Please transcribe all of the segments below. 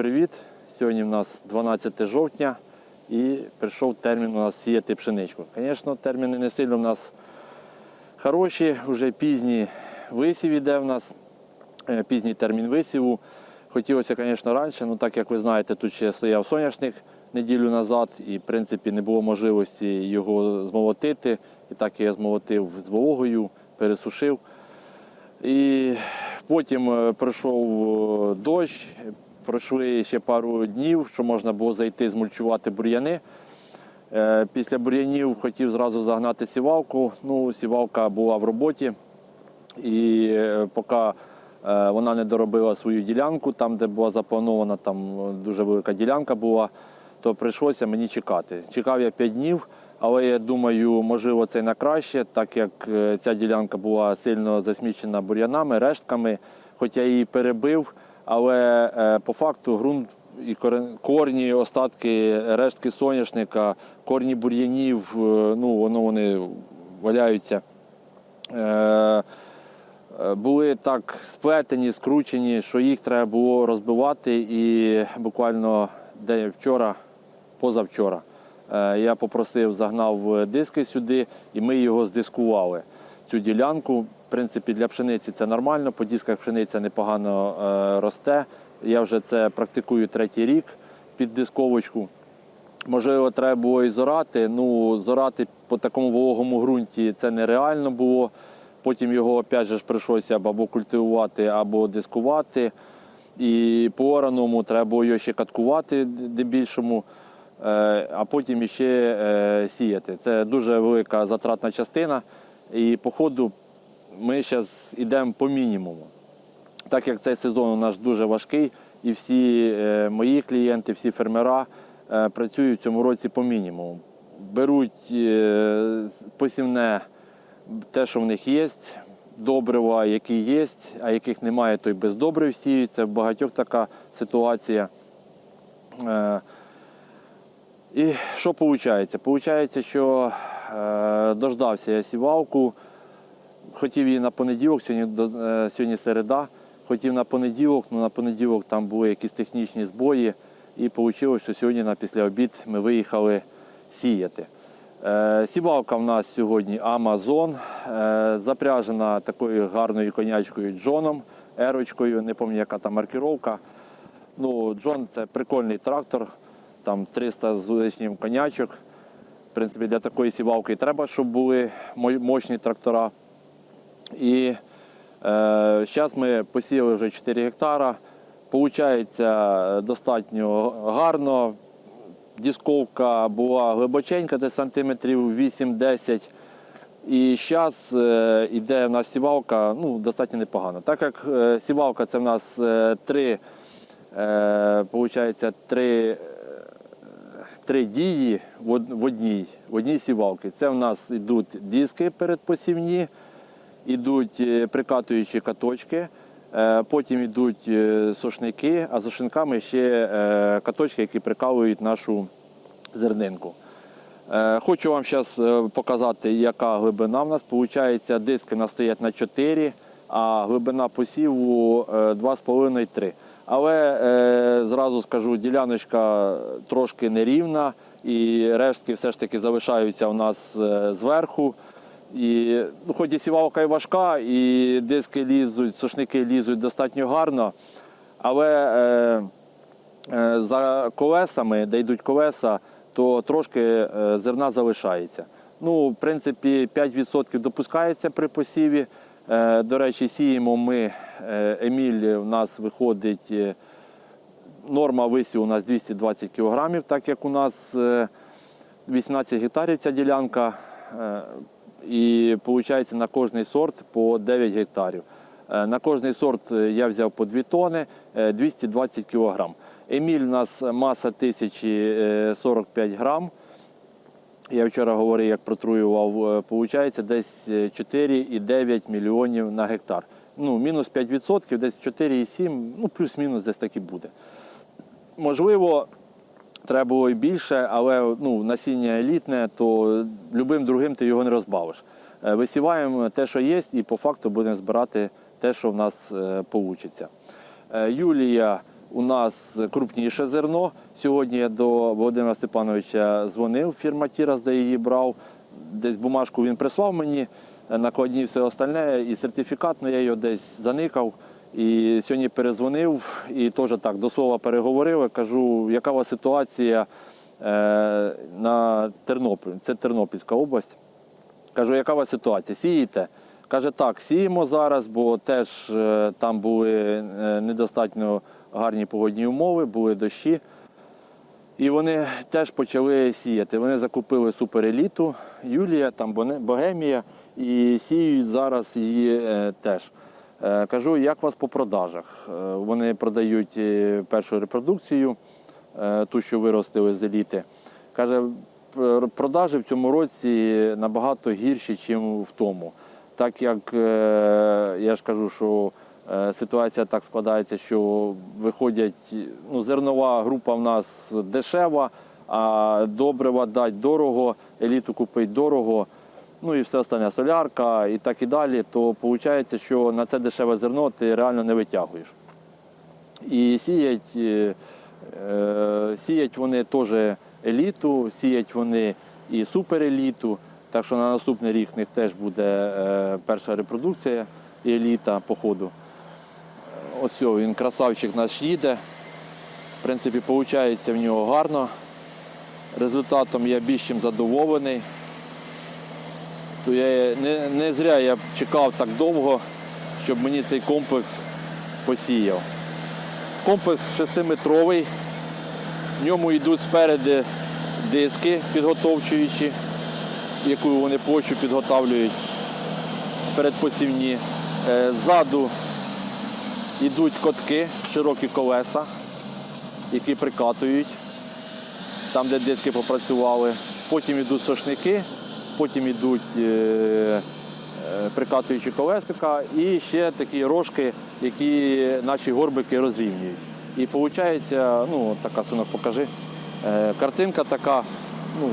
привіт! Сьогодні в нас 12 жовтня і прийшов термін у нас сіяти пшеничку. Звісно, терміни не сильно в нас хороші, вже пізній висів іде в нас, е, пізній термін висіву. Хотілося, звісно, раніше, але так як ви знаєте, тут ще стояв соняшник неділю назад, і в принципі не було можливості його змолотити. І так я змолотив з вологою, пересушив. І потім е, пройшов е, дощ, пройшли ще пару днів, що можна було зайти змульчувати бур'яни. Е, Після бур'янів хотів зразу загнати сівалку. Ну, сівалка була в роботі. І е, поки е, вона не доробила свою ділянку, там, де була запланована, там дуже велика ділянка була, то прийшлося мені чекати. Чекав я 5 днів, але я думаю, можливо, це на краще, так як ця ділянка була сильно засмічена бур'янами, рештками, хоч я її перебив, але е, по факту ґрунт і корні, остатки, рештки соняшника, корні бур'янів, е, ну, воно вони валяються. Е, були так сплетені, скручені, що їх треба було розбивати. І буквально день вчора, позавчора, я попросив, загнав диски сюди, і ми його здискували. Цю ділянку. В принципі, для пшениці це нормально, по дисках пшениця непогано е, росте. Я вже це практикую третій рік під дисковочку. Можливо, треба було і зорати. Ну, зорати по такому вологому ґрунті це нереально було. Потім його опять же прийшлося або культивувати, або дискувати. І по ораному треба було його ще каткувати дебільшому, е, а потім ще е, сіяти. Це дуже велика затратна частина. І по ходу ми зараз йдемо по мінімуму. Так як цей сезон у нас дуже важкий, і всі е, мої клієнти, всі фермера е, працюють в цьому році по мінімуму. Беруть е, посівне те, що в них є, добрива, які є, а яких немає, то й без добрив сіють. Це в багатьох така ситуація. І що виходить? Получається, що дождався я сівалку, хотів її на понеділок, сьогодні, е, сьогодні середа. Хотів на понеділок, але на понеділок там були якісь технічні збої, і вийшло, що сьогодні на після обід ми виїхали сіяти. Е, Сівалка в нас сьогодні е, запряжена такою гарною конячкою Джоном, ерочкою, не пам'ятаю, яка там маркіровка. Ну, Джон це прикольний трактор, там 300 з лишнім конячок. В принципі, для такої сівалки треба, щоб були мощні трактора. І е, зараз ми посіяли вже 4 гектара. Получається достатньо гарно. Дісковка була глибоченька, десь сантиметрів 8-10. І зараз е, йде в нас сівалка ну, достатньо непогано. Так як е, сівалка це в нас е, три, е, получається, три, е, три дії в, одній, в одній сівалці. Це в нас йдуть диски передпосівні, йдуть е, прикатуючі каточки, е, потім йдуть е, сошники, а за шинками ще каточки, які прикалують нашу зернинку. Хочу вам зараз показати, яка глибина в нас. Получається, диски у стоять на 4, а глибина посіву е, 2,5-3. Але е, зразу скажу, діляночка трошки нерівна, і рештки все ж таки залишаються у нас е, зверху. І, ну, хоч і сівалка і важка, і диски лізуть, сушники лізуть достатньо гарно, але е, е, за колесами, де йдуть колеса, то трошки е, зерна залишається. Ну, в принципі, 5% допускається при посіві. Е, До речі, сіємо ми е, Еміль у нас виходить. е, Норма висіву у нас 220 кг, так як у нас е, 18 гектарів ця ділянка. І виходить на кожний сорт по 9 гектарів. На кожний сорт я взяв по 2 тони, е, 220 кг. Еміль у нас маса 1045 грам. Я вчора говорив, як протруював, виходить десь е, 4,9 мільйонів на гектар. Ну, мінус 5%, десь 4,7, ну плюс-мінус десь так і буде. Можливо, треба було і більше, але ну, насіння елітне, то любим другим ти його не розбавиш. Е, Висіваємо те, що є, і по факту будемо збирати те, що в нас вийде. Юлія у нас крупніше зерно. Сьогодні я до Володимира Степановича дзвонив, фірма Тірас, де її брав. Десь бумажку він прислав мені, е, накладні все остальне, і сертифікат, ну я його десь заникав. І сьогодні перезвонив і теж так до слова переговорив. Кажу, яка у вас ситуація е, на Тернопіль? Це Тернопільська область. Кажу, яка у вас ситуація? Сієте? Каже, так, сіємо зараз, бо теж е, там були е, недостатньо гарні погодні умови, були дощі. І вони теж почали сіяти. Вони закупили супереліту, Юлія, там Богемія, і сіють зараз її е, теж. Кажу, як вас по продажах? Вони продають першу репродукцію, ту, що виростили з еліти. Каже, «П- продажі в цьому році набагато гірші, ніж в тому. Так як е, я ж кажу, що е, ситуація так складається, що виходять, ну, зернова група в нас дешева, а добрива дать дорого, еліту купить дорого, ну і все остальне солярка і так і далі, то виходить, що на це дешеве зерно ти реально не витягуєш. І сіять, е, сіять вони теж еліту, сіять вони і супереліту. Так що на наступний рік в них теж буде е, перша репродукція еліта по ходу. Ось він красавчик наш їде. В принципі, виходить в нього гарно. Результатом я більш чим задоволений. То я не, не зря я чекав так довго, щоб мені цей комплекс посіяв. Комплекс 6-метровий. В ньому йдуть спереди диски підготовчуючі, яку вони почву підготавлюють передпосівні. Е, Ззаду йдуть котки, широкі колеса, які прикатують там, де диски попрацювали. Потім йдуть сошники, потім йдуть е, е, прикатуючі колесика і ще такі рожки, які наші горбики розрівнюють. І виходить, ну, така синок, покажи. Картинка така, ну,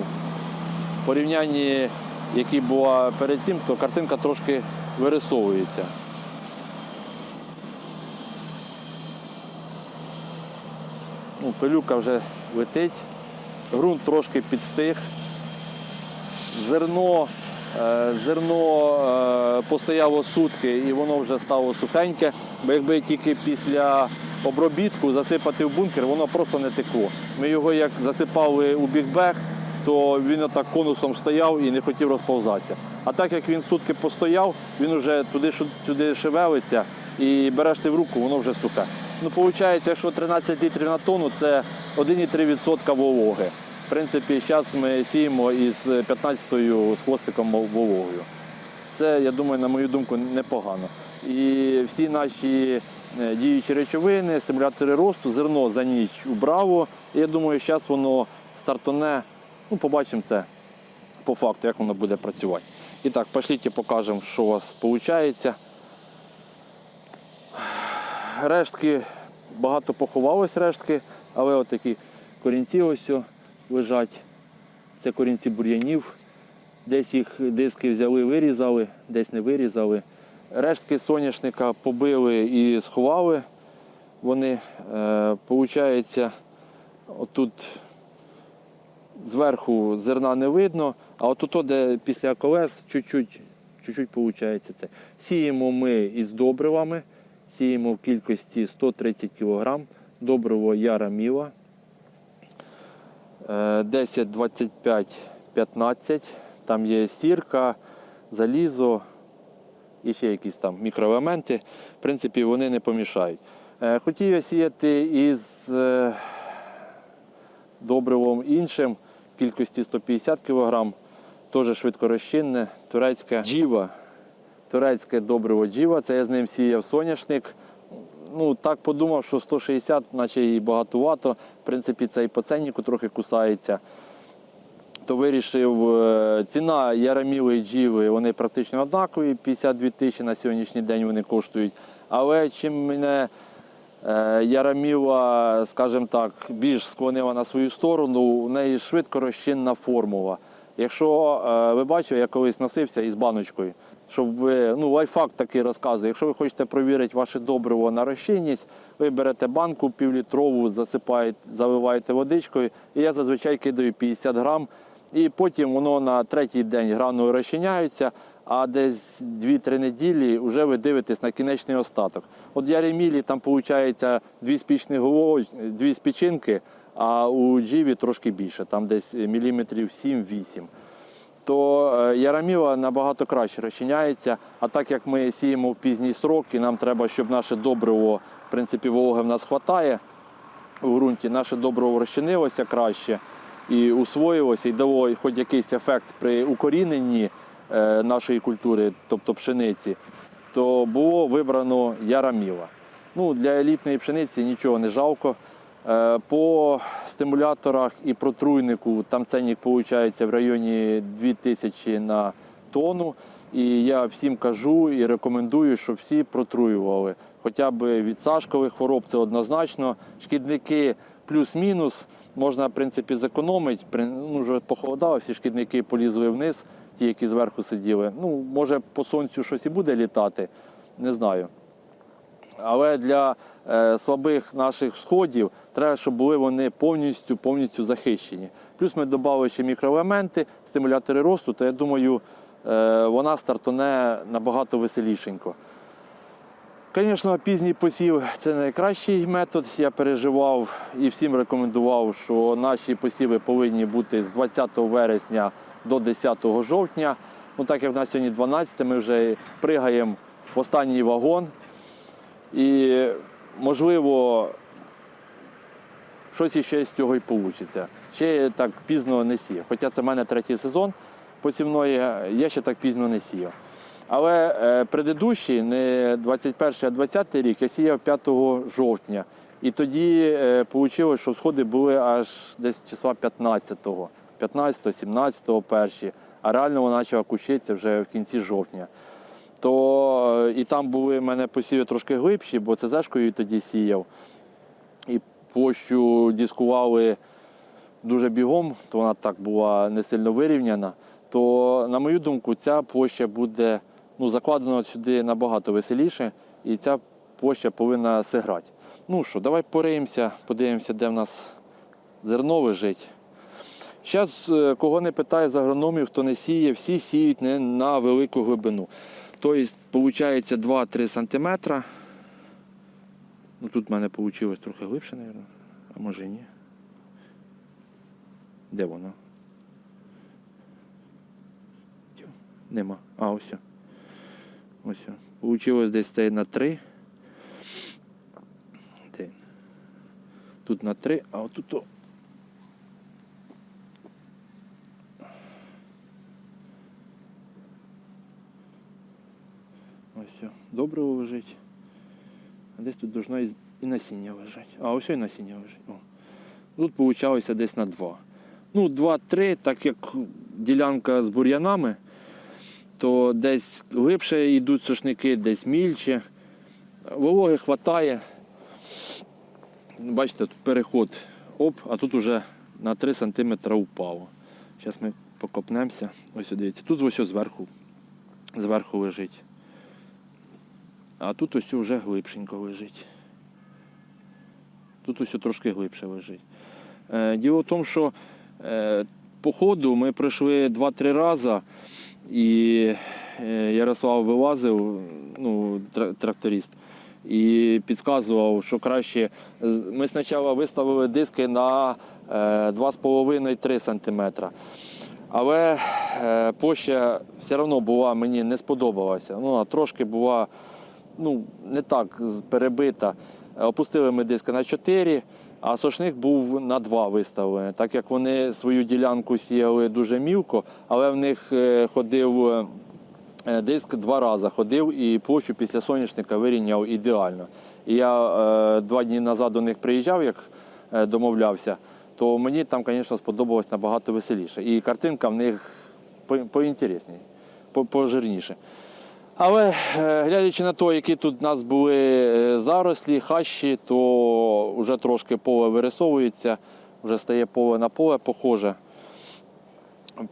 порівнянні, які була перед цим, то картинка трошки вирисовується. Ну, пилюка вже летить, ґрунт трошки підстиг. Зерно, е, зерно е, постояло сутки і воно вже стало сухеньке, бо якби тільки після обробітку засипати в бункер, воно просто не текло. Ми його як засипали у бікбег, то він отак конусом стояв і не хотів розповзатися. А так як він сутки постояв, він вже туди туди шевелиться і береш ти в руку, воно вже сухе. Ну, виходить, якщо 13 літрів на тонну, це 1,3% вологи. В принципі, зараз ми сіємо із 15-ю з хвостиком вологою. Це, я думаю, на мою думку, непогано. І всі наші е, діючі речовини, стимулятори росту, зерно за ніч убраво. І я думаю, зараз воно стартоне. Ну, побачимо це по факту, як воно буде працювати. І так, пошліть покажемо, що у вас виходить. Рештки, багато поховалось рештки, але от такі корінці ось лежать. Це корінці бур'янів. Десь їх диски взяли, вирізали, десь не вирізали. Рештки соняшника побили і сховали. Вони, е, Получається, отут зверху зерна не видно, а отут, де після колес, чуть-чуть, виходить це. Сіємо ми із добривами, сіємо в кількості 130 кг, добриво яра міла. Е, 10, 25, 15. Там є сірка, залізо і ще якісь там мікроелементи. В принципі, вони не помішають. Е, Хотів я сіяти із е, добривом іншим кількості 150 кг, теж швидкорозчинне, турецьке джіва. Турецьке добриво джіва, це я з ним сіяв соняшник. Ну, так подумав, що 160, наче і багатувато. В принципі, це і по ценнику трохи кусається. То вирішив, е, ціна Яраміли і Джіви, вони практично однакові, 52 тисячі на сьогоднішній день вони коштують. Але чим мене е, Яраміла, скажімо так, більш склонила на свою сторону, у неї швидко розчинна формула. Якщо е, ви бачили, я колись носився із баночкою, щоб ви, ну, лайфхак такий розказую. Якщо ви хочете перевірити ваше добриво на розчинність, ви берете банку півлітрову, засипаєте, заливаєте водичкою, і я зазвичай кидаю 50 грам. І потім воно на третій день гранули розчиняються, а десь 2-3 неділі вже ви дивитесь на кінечний остаток. От в Яремілі там виходить дві спічні голови, дві спічинки, а у джіві трошки більше, там десь міліметрів 7-8 то е, яраміла набагато краще розчиняється. А так як ми сіємо в пізній срок, і нам треба, щоб наше добриво, в принципі, вологи в нас вистачає у ґрунті, наше добриво розчинилося краще і усвоїлося, і дало хоч якийсь ефект при укоріненні нашої культури, тобто пшениці, то було вибрано яраміла. Ну, для елітної пшениці нічого не жалко. Е, По стимуляторах і протруйнику там ценник виходить в районі 2000 на тонну. І я всім кажу і рекомендую, щоб всі протруювали. Хоча б від сашкових хвороб це однозначно. Шкідники плюс-мінус можна в принципі зекономити. Ну, вже похолодало, всі шкідники полізли вниз, ті, які зверху сиділи. Ну, може, по сонцю щось і буде літати, не знаю. Але для е, слабих наших сходів треба, щоб були вони повністю повністю захищені. Плюс ми додали ще мікроелементи, стимулятори росту, то я думаю, е, вона стартоне набагато веселішенько. Звісно, пізній посів це найкращий метод. Я переживав і всім рекомендував, що наші посіви повинні бути з 20 вересня до 10 жовтня. Ну, так як в нас сьогодні 12, ми вже пригаємо в останній вагон. І, можливо, щось іще з цього і вийде. Ще так пізно не сіяв. Хоча це в мене третій сезон посівної, я ще так пізно не сіяв. Але е, предыдущий, не 21 а 20 рік, я сіяв 5 жовтня. І тоді вийшло, що сходи були аж десь числа 15-го, 15-го, 17-го перші, а реально вона почала кущитися вже в кінці жовтня то е, і там були в мене посіви трошки глибші, бо це зешкою тоді сіяв. І площу дискували дуже бігом, то вона так була не сильно вирівняна. То, на мою думку, ця площа буде ну, закладена сюди набагато веселіше, і ця площа повинна зіграти. Ну що, давай пориємося, подивимося, де в нас зерно лежить. Зараз, кого не питає з агрономів, хто не сіє, всі сіють не на велику глибину. Тобто, виходить 2-3 см. Ну, тут в мене вийшло трохи глибше, мабуть. А може ні. Де воно? Нема. А, ось. Ось. Получилось десь це на 3. Тут на 3, а отут. Ось все. Добриво лежить. А десь тут должно і насіння лежать. А ось і насіння лежить. Тут вийшло десь на 2. Ну, 2-3, так як ділянка з бур'янами, то десь глибше йдуть сушники, десь мільче. Вологи вистачає. Бачите, тут переход оп, а тут уже на 3 см упало. Зараз ми покопнемося. Ось дивіться. Тут ось зверху, зверху лежить. А тут ось вже глибшенько лежить. Тут ось трошки глибше лежить. Е, Діло в тому, що е, по ходу ми пройшли 2-3 рази, і е, Ярослав вилазив, ну, тракторист, і підказував, що краще. Ми спочатку виставили диски на е, 2,5-3 см. Але площа все одно була, мені не сподобалася. Ну, а трошки була ну, не так перебита. Опустили ми диски на 4, а сошник був на 2 виставлений, так як вони свою ділянку сіяли дуже мілко, але в них е, ходив е, е, диск два рази ходив і площу після соняшника вирівняв ідеально. І я два дні назад до них приїжджав, як домовлявся, то мені там, звісно, сподобалось набагато веселіше. І картинка в них по- поінтересніше, по- пожирніше. Але е, глядячи на те, які тут у нас були е, зарослі, хащі, то вже трошки поле вирисовується, вже стає поле на поле похоже.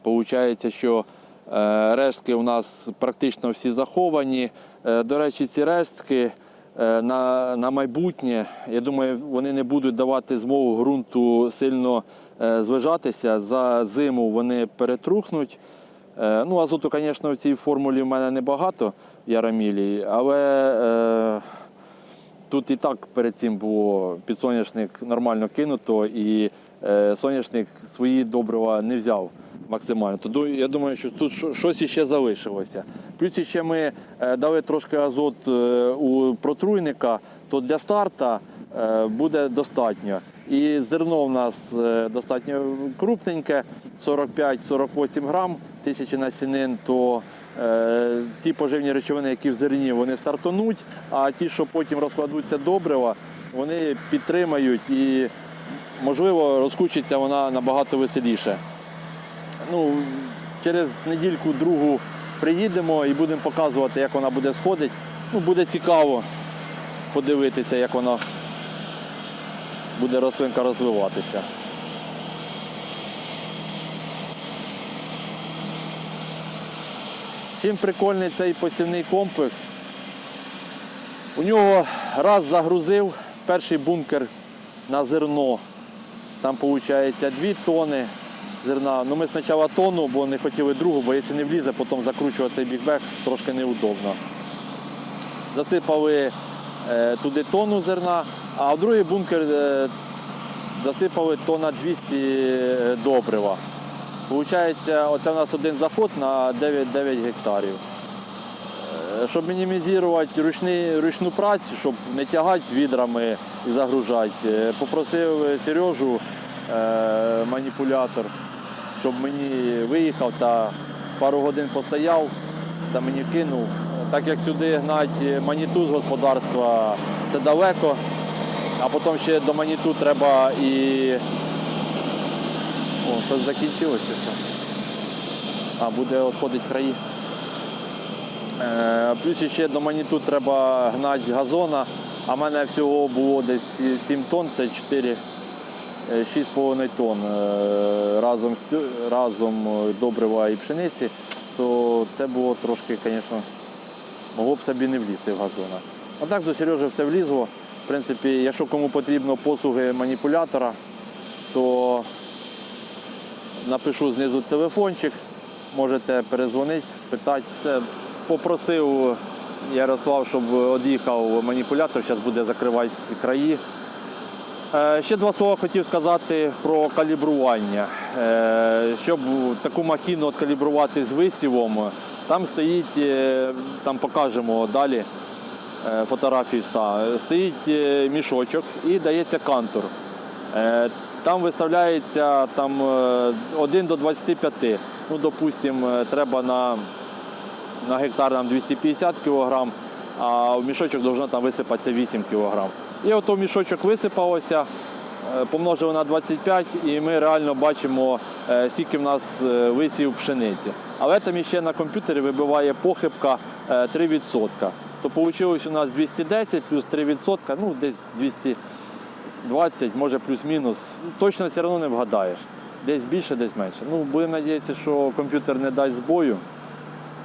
Получається, що е, рештки у нас практично всі заховані. До речі, ці рештки на, на майбутнє, я думаю, вони не будуть давати змогу ґрунту сильно звижатися. За зиму вони перетрухнуть. Е, Ну, азоту, звісно, в цій формулі в мене небагато в ярамілі, але е, тут і так перед цим було підсоняшник нормально кинуто, і е, соняшник свої добрива не взяв максимально. Тому я думаю, що тут щось іще залишилося. Плюс ще ми дали трошки азот у протруйника, то для старта буде достатньо. І зерно в нас достатньо крупненьке, 45-48 грам тисячі насінин, то е, ті поживні речовини, які в зерні, вони стартонуть, а ті, що потім розкладуться добрива, вони підтримають і, можливо, розкучиться вона набагато веселіше. Ну, через недільку другу приїдемо і будемо показувати, як вона буде сходити. Ну, буде цікаво подивитися, як вона буде рослинка розвиватися. Чим прикольний цей посівний комплекс? У нього раз загрузив перший бункер на зерно. Там виходить 2 тони зерна. Ну ми спочатку тонну, бо не хотіли другу, бо якщо не влізе, потім закручувати цей бікбек трошки неудобно. Засипали е, туди тонну зерна, а в другий бункер е, засипали тонна 200 добрива. Получається, оце у нас один заход на 9, 9 гектарів. Е, Щоб мінімізувати ручний, ручну працю, щоб не тягати відрами і загружати, е, попросив Сережу, е, маніпулятор, щоб мені виїхав та пару годин постояв та мені кинув. Так як сюди гнати маніту з господарства, це далеко, а потім ще до маніту треба і. О, щось закінчилося. Що? А, буде відходити краї. Е, Плюс ще до маніту треба гнати газона, а в мене всього було десь 7 тонн, це 4, е, 6,5 тонн е, разом, разом е, добрива і пшениці, то це було трошки, звісно, могло б собі не влізти в газона. А так до Сережі все влізло. В принципі, якщо кому потрібно послуги маніпулятора, то напишу знизу телефончик, можете перезвонити, спитати. Це попросив Ярослав, щоб од'їхав маніпулятор, зараз буде закривати краї. Е, Ще два слова хотів сказати про калібрування. Е, Щоб таку махіну откалібрувати з висівом, там стоїть, е, там покажемо далі фотографію, стоїть мішочок і дається кантор. Е, Там виставляється там, е, 1 до 25. Ну, допустимо, треба на, на гектар нам 250 кг, а в мішочок должно там висипатися 8 кг. І от мішочок висипалося, е, помножили на 25, і ми реально бачимо, е, скільки в нас е, висів пшениці. Але там ще на комп'ютері вибиває похибка е, 3%. То вийшло у нас 210 плюс 3%, ну десь 200. 20, може плюс-мінус. Ну, Точно все одно не вгадаєш. Десь більше, десь менше. Ну, будемо сподіватися, що комп'ютер не дасть збою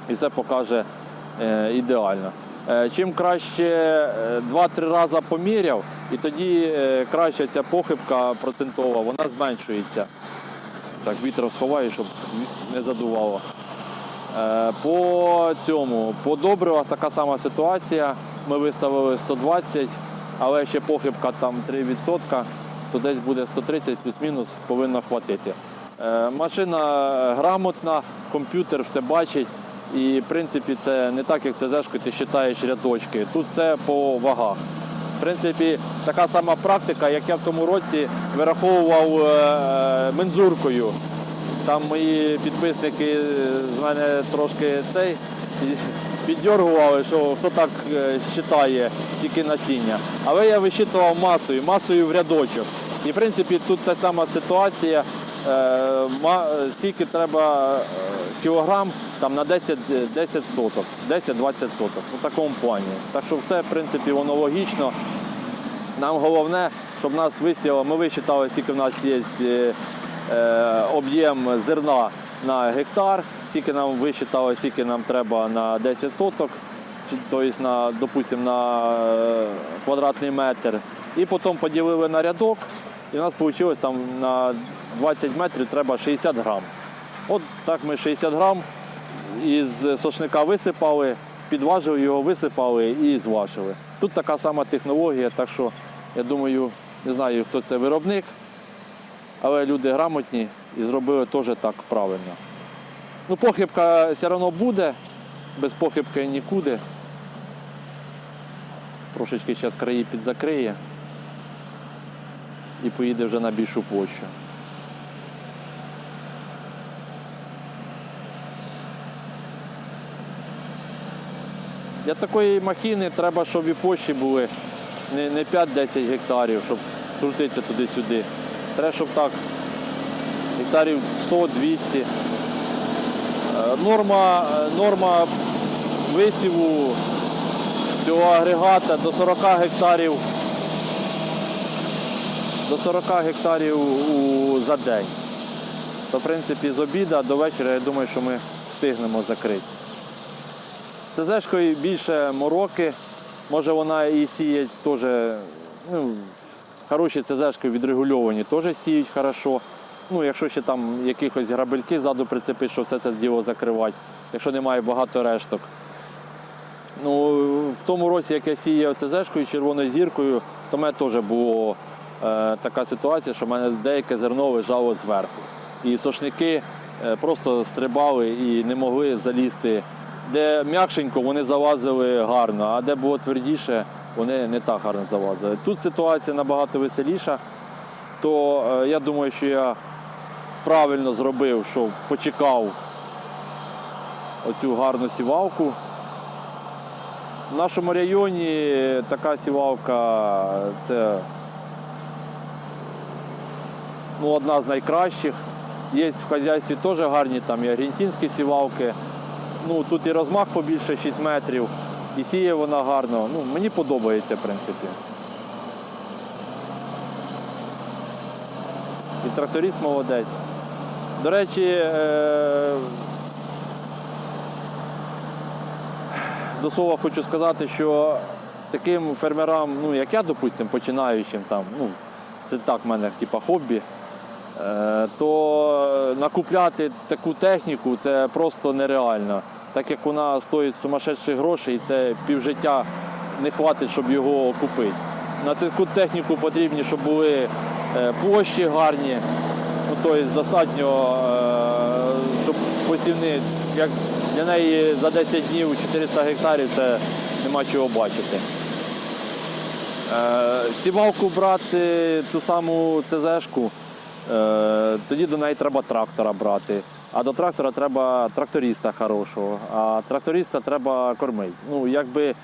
і все покаже е, ідеально. Е, чим краще е, 2-3 рази поміряв, і тоді е, краще ця похибка процентова, вона зменшується. Так, вітер сховаю, щоб не задувало. Е, По цьому, по добривах така сама ситуація. Ми виставили 120, але ще похибка там 3%, то десь буде 130 плюс-мінус повинно хватити. Е, Машина грамотна, комп'ютер все бачить. І в принципі це не так, як це зешко, ти вважаєш рядочки. Тут все по вагах. В принципі, така сама практика, як я в тому році вираховував е, мензуркою. Там мої підписники з мене трошки цей піддергували, що хто так е, вважає тільки насіння. Але я висчитував масою, масою в рядочок. І в принципі тут та сама ситуація. Е, ма- е, треба е, кілограм там, на 10, 10 соток, 10-20 соток. У такому плані. Так що все, в принципі, воно логічно. Нам головне, щоб нас висіло, ми висчитали, скільки в нас є е, е, об'єм зерна на гектар, скільки нам висчитали, скільки нам треба на 10 соток, тобто на, допустим, на е, квадратний метр. І потім поділили на рядок, і у нас вийшло там на 20 метрів треба 60 грам. От так ми 60 грам із сошника висипали, підважили його, висипали і зважили. Тут така сама технологія, так що я думаю, не знаю, хто це виробник, але люди грамотні і зробили теж так правильно. Ну, похибка все одно буде, без похибки нікуди. Трошечки зараз краї підзакриє і поїде вже на більшу площу. Для такої махіни треба, щоб і площі були не, не 5-10 гектарів, щоб крутитися туди-сюди. Треба, щоб так, гектарів 100-200. Е, Норма, е, норма висіву цього агрегата до 40 гектарів. До 40 гектарів за день. То, в принципі, з обіда до вечора, я думаю, що ми встигнемо закрити. ТЗшкою більше мороки. Може вона і сіє теж, ну, хороші ЦЗшки відрегульовані, теж сіють хорошо. Ну, якщо ще там якихось грабельки ззаду прицепити, що все це діло закривати, якщо немає багато решток. Ну, в тому році, як я сіяв ЦЗшкою червоною зіркою, то в мене теж була е, така ситуація, що в мене деяке зерно лежало зверху. І сошники е, просто стрибали і не могли залізти. Де м'якшенько, вони залазили гарно, а де було твердіше, вони не так гарно залазили. Тут ситуація набагато веселіша, то е, я думаю, що я правильно зробив, що почекав оцю гарну сівалку. В нашому районі така сівалка це ну, одна з найкращих. Є в хазяйстві теж гарні там і аргентинські сівалки. Ну, тут і розмах побільше 6 метрів, і сіє вона гарно. Ну, мені подобається, в принципі. І тракторист молодець. До речі, е, до слова хочу сказати, що таким фермерам, ну як я, допустимо, починаючим там, ну, це так в мене типа хобі, е, то накупляти таку техніку це просто нереально. Так як вона стоїть сумасшедших грошей, і це півжиття не хватить, щоб його купити. На таку техніку потрібні, щоб були е, площі гарні, тобто достатньо, е, щоб посівни, як для неї за 10 днів 400 гектарів це нема чого бачити. Е, Сівалку брати ту саму ЦЗшку, е, тоді до неї треба трактора брати. А до трактора треба тракториста хорошого, а тракториста треба кормити. Ну, якби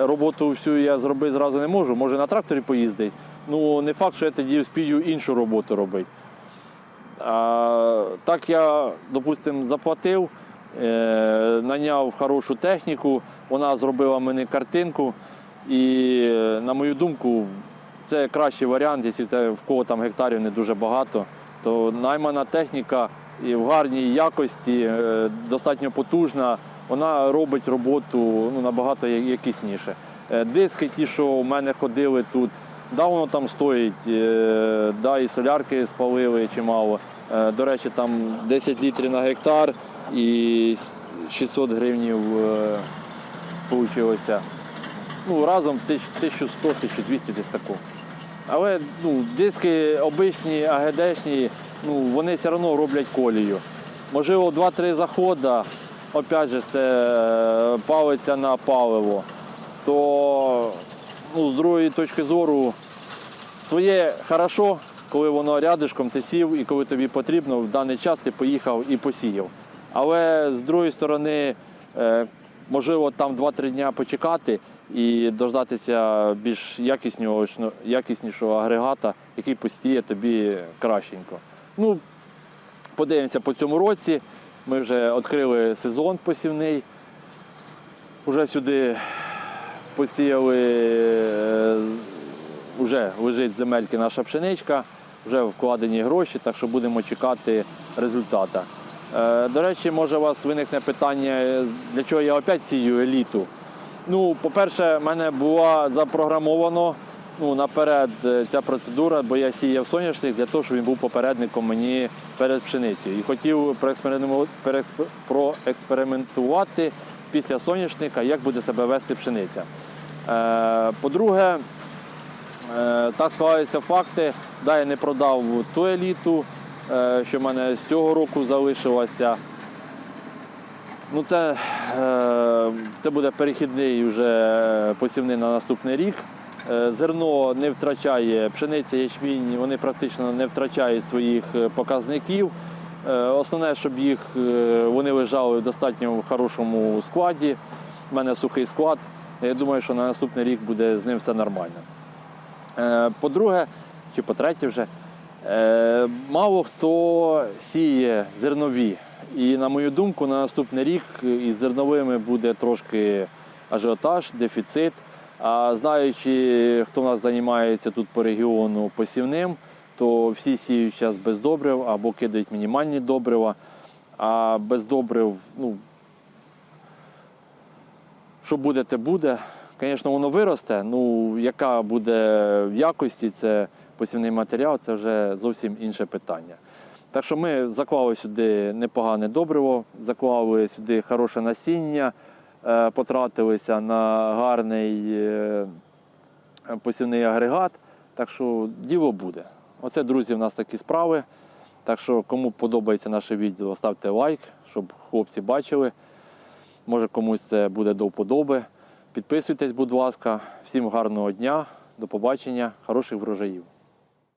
роботу всю я зробити зразу не можу, може на тракторі поїздити. Ну, не факт, що я тоді вспію іншу роботу робити. А, так я, допустимо, заплатив, е, наняв хорошу техніку, вона зробила мені картинку. І, на мою думку, це кращий варіант, якщо це в кого там гектарів не дуже багато, то наймана техніка і в гарній якості, е, достатньо потужна, вона робить роботу ну, набагато якісніше. Е, Диски, ті, що в мене ходили тут, да, воно там стоїть, е, да, і солярки спалили чимало. Е, До речі, там 10 літрів на гектар і 600 гривнів вийшло. Ну, разом 1100-1200 десь таку. Але ну, диски обичні, АГДшні, ну, вони все одно роблять колію. Можливо, 2-3 заходи, опять же, це е, палиться на паливо. То ну, з другої точки зору своє хорошо, коли воно рядишком ти сів і коли тобі потрібно, в даний час ти поїхав і посіяв. Але з другої сторони, е, можливо, там 2-3 дня почекати і дождатися більш якіснього, якіснішого агрегата, який постіє тобі кращенько. Ну, подивимося по цьому році. Ми вже відкрили сезон посівний. Уже сюди посіяли, е, вже лежить земельки наша пшеничка, вже вкладені гроші, так що будемо чекати результату. Е, До речі, може у вас виникне питання, для чого я опять сію еліту. Ну, по-перше, в мене було запрограмовано ну, наперед е, ця процедура, бо я сіяв соняшник для того, щоб він був попередником мені перед пшеницею. І хотів проекспериментувати після соняшника, як буде себе вести пшениця. Е, По-друге, Е, Так склалися факти. Да, я не продав ту еліту, що в мене з цього року залишилося. Ну, це, це буде перехідний вже посівний на наступний рік. Е, Зерно не втрачає, пшениця, ячмінь, вони практично не втрачають своїх е, показників. Е, Основне, щоб їх вони лежали в достатньо хорошому складі. У мене сухий склад. Я думаю, що на наступний рік буде з ним все нормально. По-друге, чи по-третє вже, мало хто сіє зернові. І на мою думку, на наступний рік із зерновими буде трошки ажіотаж, дефіцит. А знаючи, хто у нас займається тут по регіону посівним, то всі сіють зараз без добрив або кидають мінімальні добрива. А без добрив, ну, що буде, те буде. Звісно, воно виросте. Ну, яка буде в якості це посівний матеріал, це вже зовсім інше питання. Так що ми заклали сюди непогане добриво, заклали сюди хороше насіння, потратилися на гарний е, посівний агрегат. Так що діло буде. Оце, друзі, в нас такі справи. Так що, кому подобається наше відео, ставте лайк, щоб хлопці бачили. Може комусь це буде до вподоби. Підписуйтесь, будь ласка. Всім гарного дня, до побачення, хороших врожаїв.